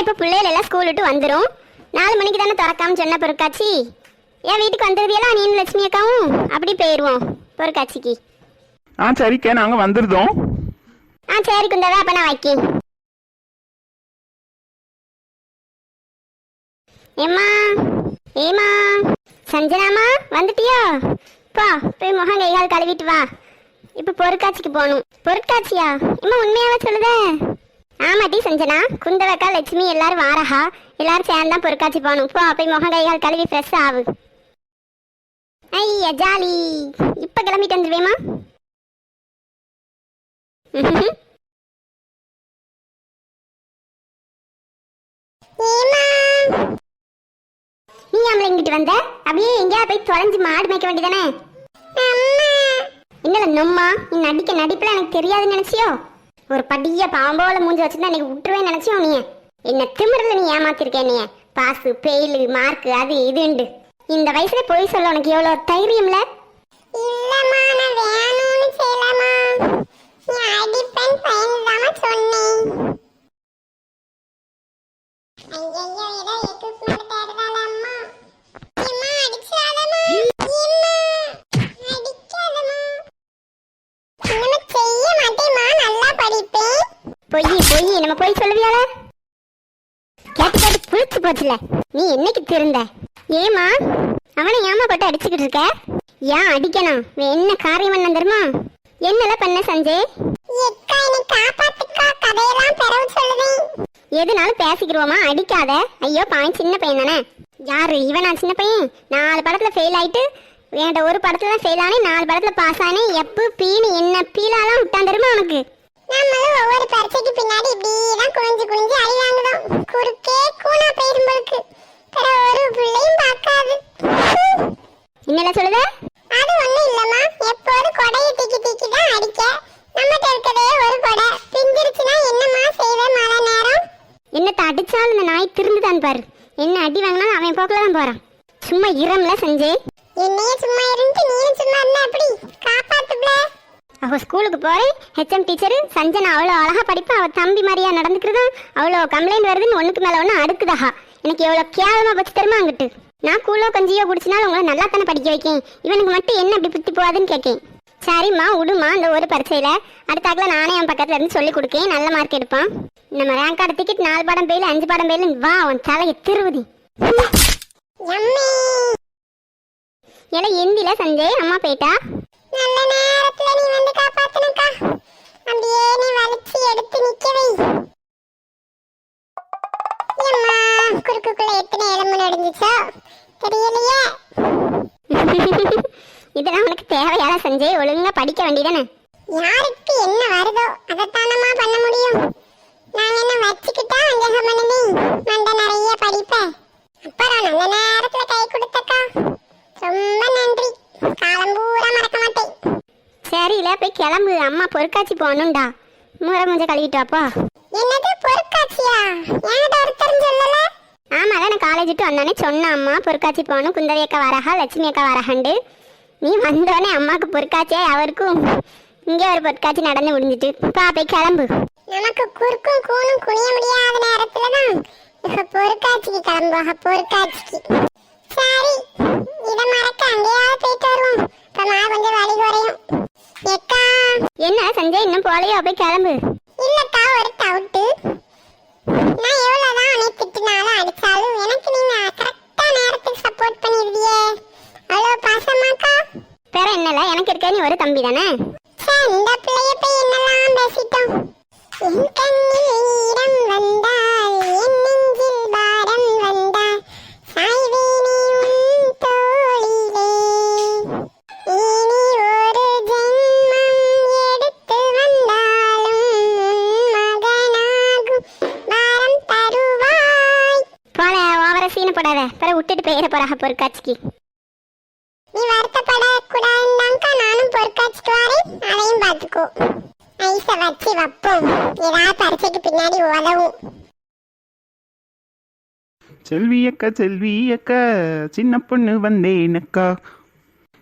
இப்போ பிள்ளைகள் எல்லாம் ஸ்கூல் விட்டு வந்துடும் நாலு மணிக்கு தானே திறக்காம சொன்ன பொருட்காட்சி? என் வீட்டுக்கு வந்துருவியெல்லாம் நீனும் லட்சுமி அக்காவும்? அப்படி போயிடுவோம் பொருட்காட்சிக்கு. ஆ சரிக்கா நாங்கள் வந்துருதோம். ஆ சரி குந்தவா அப்ப நான் வைக்கேன். ஏம்மா? ஏமா சஞ்சனாமா வந்துட்டியா? பா போய் முகம் கை கால் கழுவிட்டு வா. இப்ப பொருட்காட்சிக்கு போகணும். பொருட்காட்சியா? இம்மா உண்மையாவா சொல்லுதே? ஆமாட்டி சஞ்சனா? குந்தவக்கா லட்சுமி எல்லாரும் வாரஹா. எல்லாரும் சேர்ந்து தான் பொருட்காட்சி போகணும். போ போய் முகம் கை கழுவி ஃப்ரெஷ் ஆகு ஐயா ஜாலி. இப்ப கிளம்பிட்டு வந்துருவேமா நீ ஆம்பளை இங்கிட்டு வந்த? அப்படியே எங்கேயா போய் தொலைஞ்சு மாடு மேய்க்க வேண்டியதானே? என்னல நொம்மா? நீ நடிக்க நடிப்புல எனக்கு தெரியாதுன்னு நினைச்சியோ? ஒரு படிய பாம்போல மூஞ்சி வச்சிருந்தா எனக்கு விட்டுருவேன் நினைச்சியோ நீ என்ன திமிரல நீ ஏமாத்திருக்க நீ பாசு பெயிலு மார்க் அது இதுண்டு. இந்த வயசுல போய் சொல்ல உனக்கு எவ்வளவு தைரியம்ல? இல்லம்மா நான் வேணும்னு செய்யலமா நீ அடிப்பேன் சொன்னேன். ஐயோ ஏதோ எக்யூப்மெண்ட் தேடுறாளே பொய் பொய். நம்ம போய் சொல்லுவியால? கேட்டு கேட்டு புளிச்சு போச்சுல. நீ என்னைக்கு திருந்த? ஏமா அவனை ஏமா போட்டு அடிச்சுக்கிட்டு இருக்க? ஏன் அடிக்கணும்? என்ன காரியம் பண்ண தெரியுமா? என்னல பண்ண சஞ்சய்? எதுனாலும் பேசிக்கிறோமா அடிக்காத. ஐயோ பாவம் சின்ன பையன் தானே. யாரு? இவனா சின்ன பையன்? நாலு படத்துல ஃபெயில் ஆயிட்டு என்கிட்ட ஒரு படத்துல தான் ஃபெயில் ஆனே நாலு படத்துல பாஸ் ஆனே எப்பு பீனு என்ன பீலாலாம் விட்டான் தெரியுமா உனக்கு நம்மளும் ஒவ்வொரு பரீட்சைக்கு பின்னாடி இப்படிதான் குனிஞ்சு குனிஞ்சு அடி வாங்குதோம். குறுக்கே கூனா போயிரும்பளுக்கு பிற ஒரு பிள்ளையும் பார்க்காது. என்னல சொல்லுத? அது ஒண்ணும் இல்லம்மா. எப்போது கொடையை தூக்கி தூக்கி தான் அடிக்க. நம்மகிட்ட இருக்கதே ஒரு கொடை. பிஞ்சிருச்சுன்னா என்னம்மா செய்வே மழை நேரம்? என்னத்த அடிச்சாலும் இந்த நாய் திருந்துதான் பாரு. என்ன அடி வாங்கினாலும் அவன் போக்கில் தான் போறான். சும்மா இரம்ல சஞ்சய் என்னையே சும்மா இருந்து நீயும் சும்மா இருந்தா அப்படி காப்பாத்துப்ல. அவ ஸ்கூலுக்கு போறேன் ஹெச்எம் டீச்சர் சஞ்சனா அவ்வளோ அழகா படிப்பா. அவ தம்பி மாதிரியா நடந்துக்கிறதா? அவ்வளோ கம்ப்ளைண்ட் வருதுன்னு ஒண்ணுக்கு மேல ஒன்று அடுக்குதாஹா எனக்கு எவ்வளோ கேவலமா பச்சு தருமா அங்கிட்டு? நான் கூலோ கஞ்சியோ குடிச்சினாலும் உங்களை நல்லா தானே படிக்க வைக்கேன். இவனுக்கு மட்டும் என்ன அப்படி புத்தி போகாதுன்னு கேட்கேன். சரிம்மா விடுமா இந்த ஒரு பரீட்சையில. அடுத்தாக்குல நானே என் பக்கத்துல இருந்து சொல்லி கொடுக்கேன். நல்ல மார்க் எடுப்பான். நம்ம ரேங்க் கார்டு டிக்கெட் நாலு பாடம் பெயில் அஞ்சு பாடம் பெயில் வா உன் தலையை திருவுதி. எல எந்தில சஞ்சய் அம்மா போயிட்டா? நல்ல நீ வந்து காப்பாத்தனக்கா அப்படியே நீ வலிச்சு எடுத்து நிக்க வை. அம்மா குறுக்குக்குள்ள எத்தனை எலும்பு நடுஞ்சுச்சோ தெரியலையே. இதெல்லாம் உனக்கு தேவையால சஞ்சய் ஒழுங்கா படிக்க வேண்டியதானே? யாருக்கு என்ன வருதோ அதைத்தானம்மா பண்ண முடியும். நாங்க என்ன வச்சுக்கிட்டா அஞ்சகம் பண்ணுனி மண்ட நிறைய படிப்பேன் அப்புறம் நல்ல நேரத்துல கை கொடுத்தக்கா. ரொம்ப நன்றி. காலம் பூரா மறக்க மாட்டேன். சரியில போய் கிளம்பு. அம்மா பொருட்காட்சி போகணும்டா. முறை முஞ்ச கழுவிட்டு வாப்பா. என்னது பொருட்காட்சியா என்கிட்ட ஒருத்தரும் சொல்லல? ஆமா நான் காலேஜ் விட்டு வந்தானே சொன்ன அம்மா பொருட்காட்சி போகணும். குந்தவி அக்கா வரஹா லட்சுமி அக்கா வரஹண்டு நீ வந்தோடனே அம்மாவுக்கு பொருட்காட்சியா அவருக்கும் இங்கே ஒரு பொருட்காட்சி நடந்து முடிஞ்சிட்டு. பா போய் கிளம்பு. நமக்கு குறுக்கும் கூணும் குனிய முடியாத நேரத்துல தான் இப்ப பொருட்காட்சிக்கு கிளம்புவாங்க பொருட்காட்சிக்கு சரி இத மறக்க அங்கேயாவது போயிட்டு வருவோம். இப்ப நான் கொஞ்சம் வலி குறையும். என்ன சஞ்சய் இன்னும் போலையோ? போய் கிளம்பு. இல்லக்கா ஒரு டவுட்டு நான் எவ்வளவுதான் அணை திட்டினாலும் அடிச்சாலும் எனக்கு நீங்க கரெக்டா நேரத்துக்கு சப்போர்ட் பண்ணிருவியே அவ்வளோ பாசமாக்கா. வேற என்னல? எனக்கு இருக்க நீ ஒரு தம்பி தானே? இந்த விட்டுட்டு போயிட போறாக பொருட்காட்சிக்கு நீ வருத்தப்பட கூடாதுதான்க்கா நானும் பொருட்காட்சிக்கு வரேன். அதையும் பார்த்துக்கோ. ஐஸை வச்சு வைப்போம். ஏதாவது பரீட்சைக்கு பின்னாடி உதவும். செல்வி அக்கா செல்வி அக்கா சின்ன பொண்ணு வந்தேனக்கா.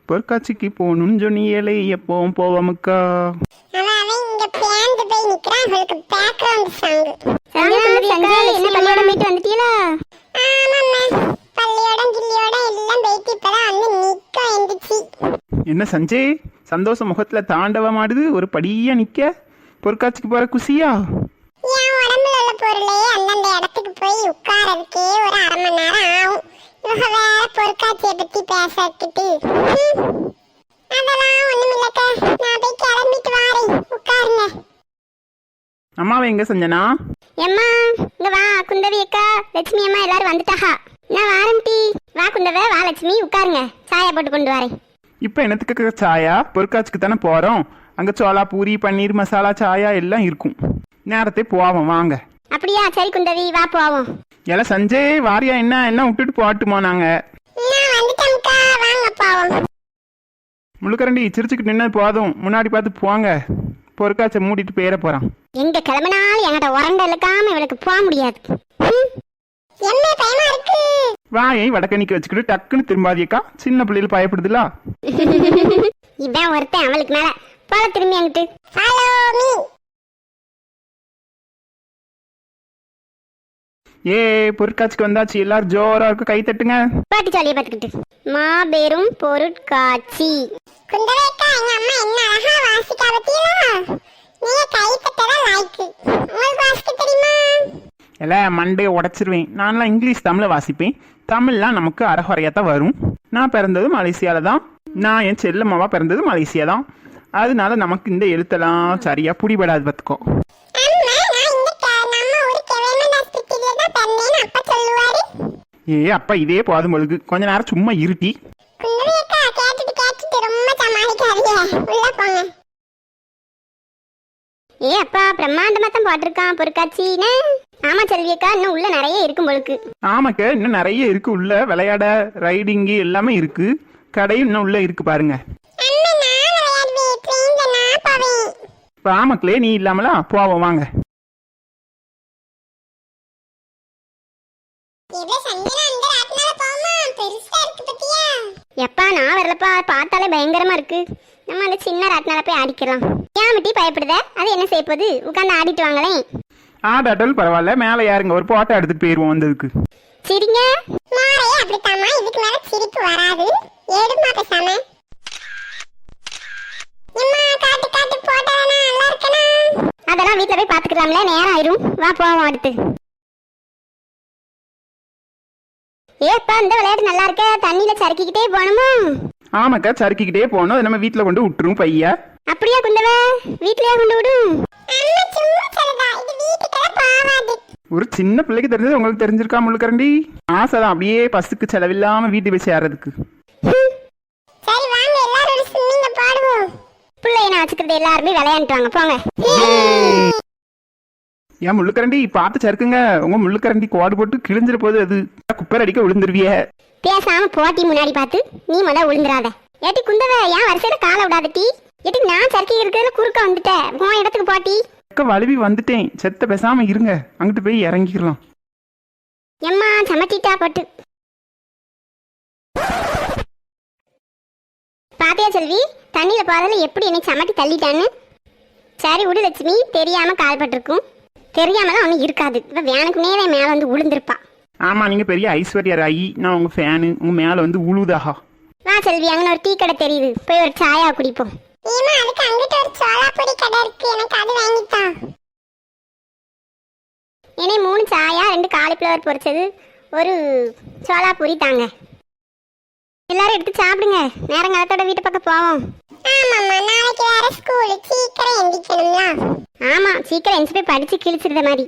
பொற்காட்சிக்கு போகணும்னு சொன்னியலே எப்போ போவோமுக்கா. அவன் அவன் இங்க பேந்து போய் நிக்கிறான். அவளுக்கு பேக்ரவுண்ட் சாங் சஞ்சய் என்ன கல்யாணம் என்ன சஞ்சய்? சந்தோஷ முகத்துல தாண்டவமாடுது ஒரு படியா நிக்க? பொற்காட்சிக்கு போற குசியா? என் உடம்புல உள்ள பொருளே அந்தந்த இடத்துக்கு போய் உட்காரதுக்கே ஒரு அரை மணி நேரம் ஆகும். இவங்க வேற பொருட்காட்சியை பத்தி பேசிக்கிட்டு ஹம். அதெல்லாம் ஒண்ணுமில்லக்க நான் போய் கிளம்பிட்டு வாரேன். உட்காருங்க. அம்மாவை எங்க செஞ்சனா? எம்மா இங்க வா குந்தவி அக்கா லட்சுமி அம்மா எல்லாரும் வந்துட்டாஹா நான் வாரம் டீ. வா குந்தவ வா லட்சுமி உட்காருங்க. சாயா போட்டு கொண்டு வரேன். இப்போ என்னத்துக்கு சாயா? பொற்காட்சிக்கு தானே போறோம். அங்க சோளா பூரி பன்னீர் மசாலா சாயா எல்லாம் இருக்கும். நேரத்தை போவோம் வாங்க. அப்படியா? சரி குந்தவி வா போவோம். ஏல சஞ்சய் வாரியா என்ன? எல்லாம் விட்டுட்டு போட்டுமா நாங்க? முழுக்கரண்டி சிரிச்சுக்கிட்டு நின்று போதும். முன்னாடி பார்த்து போங்க. பொற்காட்சை மூடிட்டு பேர போறான். எங்க கிளம்பினாலும் என்கிட்ட உரண்ட இழுக்காம இவளுக்கு போக முடியாது. என்ன பயமா இருக்கு? வாயை வடக்கணிக்கு வச்சுக்கிட்டு டக்குன்னு திரும்பாதியக்கா சின்ன பிள்ளைகள் பயப்படுதுல? இவன் ஒருத்தன் அவளுக்கு மேல. போல திரும்பி அங்கிட்டு மீ ஏ பொருட்காட்சிக்கு வந்தாச்சு. எல்லாரும் ஜோரா இருக்கு. கை தட்டுங்க. பாட்டி சாலியை பார்த்துக்கிட்டு மாபெரும் பொருட்காட்சி எங்க அம்மா என்ன அழகா வாசிக்கா பத்தியா நீங்க கை தட்டதான் லாய்க்கு உங்களுக்கு வாசிக்க தெரியுமா எல்லாம் மண்டையை உடைச்சிருவேன். நான்லாம் இங்கிலீஷ் தமிழை வாசிப்பேன். தமிழ்லாம் நமக்கு அறகுறையாக தான் வரும். நான் பிறந்தது மலேசியால தான் நான் என் செல்லம்மாவா பிறந்தது மலேசியா தான் அதனால நமக்கு இந்த எழுத்தெல்லாம் சரியா பிடிபடாது பார்த்துக்கோ. ஏ அப்பா இதே போதும் பொழுது. கொஞ்ச நேரம் சும்மா இருட்டி. ஏ அப்பா பிரம்மாண்டமா தான் போட்டிருக்கான் பொருட்காட்சின்னு. ஆமா செல்வி அக்கா இன்னும் உள்ள நிறைய இருக்கும் பொழுக்கு ஆமாக்க இன்னும் நிறைய இருக்கு உள்ள. விளையாட ரைடிங்கு எல்லாமே இருக்கு. கடையும் இன்னும் உள்ள இருக்கு பாருங்க. ஆமக்களே நீ இல்லாமலா? போவோம்? வாங்க எப்பா நான் வரலப்பா. பார்த்தாலே பயங்கரமா இருக்கு. நம்ம அந்த சின்ன ராட்டினால போய் ஆடிக்கலாம் ஏன் மிட்டி பயப்படுத? அது என்ன செய்ய போகுது? உட்காந்து ஆடிட்டு வாங்களேன் ஆடாட்டல் பரவாயில்ல மேலே யாருங்க ஒரு போட்டோ எடுத்துட்டு போயிடுவோம் வந்ததுக்கு. சரிங்க. மாறையே அப்படித்தாம்மா இதுக்கு மேல சிரிப்பு வராது. ஏடுமா பேசாம. அதெல்லாம் வீட்டில் போய் பார்த்துக்கலாம்ல நேரம் ஆயிரும். வா போவோம் அடுத்து. ஏப்பா இந்த விளையாட்டு நல்லா இருக்க? தண்ணியில சறுக்கிக்கிட்டே போகணுமோ? ஆமாக்கா சறுக்கிக்கிட்டே போனோம். அதை நம்ம வீட்டில் கொண்டு விட்டுரும் பையா. அப்படியா குந்தவ? வீட்லயா கொண்டு விடும் ஒரு சின்ன பிள்ளைக்கு தெரிஞ்சது உங்களுக்கு தெரிஞ்சிருக்கா முழுக்கரண்டி ஆசை தான் அப்படியே பஸ்ஸுக்கு செலவில்லாம வீட்டு போய் சேர்றதுக்கு சரி வாங்க. எல்லாரும் ஒரு ஸ்விம்மிங்க போடுவோம். பிள்ளைய நான் வச்சுக்கிறது எல்லாருமே விளையாண்டுட்டு வாங்க போங்க. ஏன் முள்ளுக்கரண்டி பார்த்து சறுக்குங்க. உங்க முள்ளுக்கரண்டி கோடு போட்டு கிழிஞ்சிட போகுது அது குப்பர் அடிக்க விழுந்துருவிய? பேசாம போட்டி முன்னாடி பார்த்து நீ முத விழுந்துடாத ஏட்டி குந்தவ ஏன் வரிசையில காலை விடாத டீ. ஏட்டி நான் சறுக்கி இருக்கிறதுல குறுக்க வந்துட்டேன் உன் இடத்துக்கு போட்டி வலுவி வந்துட்டேன். செத்த பேசாம இருங்க. அங்கிட்டு போய் இறங்கிடலாம். எம்மா சமட்டிட்டா பட்டு. பாத்தியா செல்வி தண்ணியில போறதுல எப்படி என்னை சமட்டி தள்ளிட்டான்னு? சரி விடு லட்சுமி தெரியாம கால் பட்டிருக்கும் தெரியாமலாம் ஒன்றும் இருக்காது. இவ வேனுக்கு மேலே மேலே வந்து விழுந்திருப்பா. ஆமா நீங்க பெரிய ஐஸ்வர்யா ராயி நான் உங்க ஃபேனு உங்க மேல வந்து உழுதாஹா வா செல்வி அங்கே ஒரு டீ கடை தெரியுது. போய் ஒரு சாயா குடிப்போம். ஏமா அதுக்கு அங்கிட்ட ஒரு சோளாப்பொடி கடை இருக்கு. எனக்கு அது வாங்கித்தான் என்னை மூணு சாயா ரெண்டு காலிஃப்ளவர் பொரிச்சது. ஒரு சோளா பூரி தாங்க. எல்லாரும் எடுத்து சாப்பிடுங்க. நேரங்காலத்தோட வீட்டு பக்கம் போவோம். ஆமாம்மா நாளைக்கு வேற ஸ்கூல் சீக்கிரம் எந்திக்கணும்ல. ஆமா சீக்கிரம் எந்திச்சு போய் படிச்சு கிழிச்சிருந்த மாதிரி.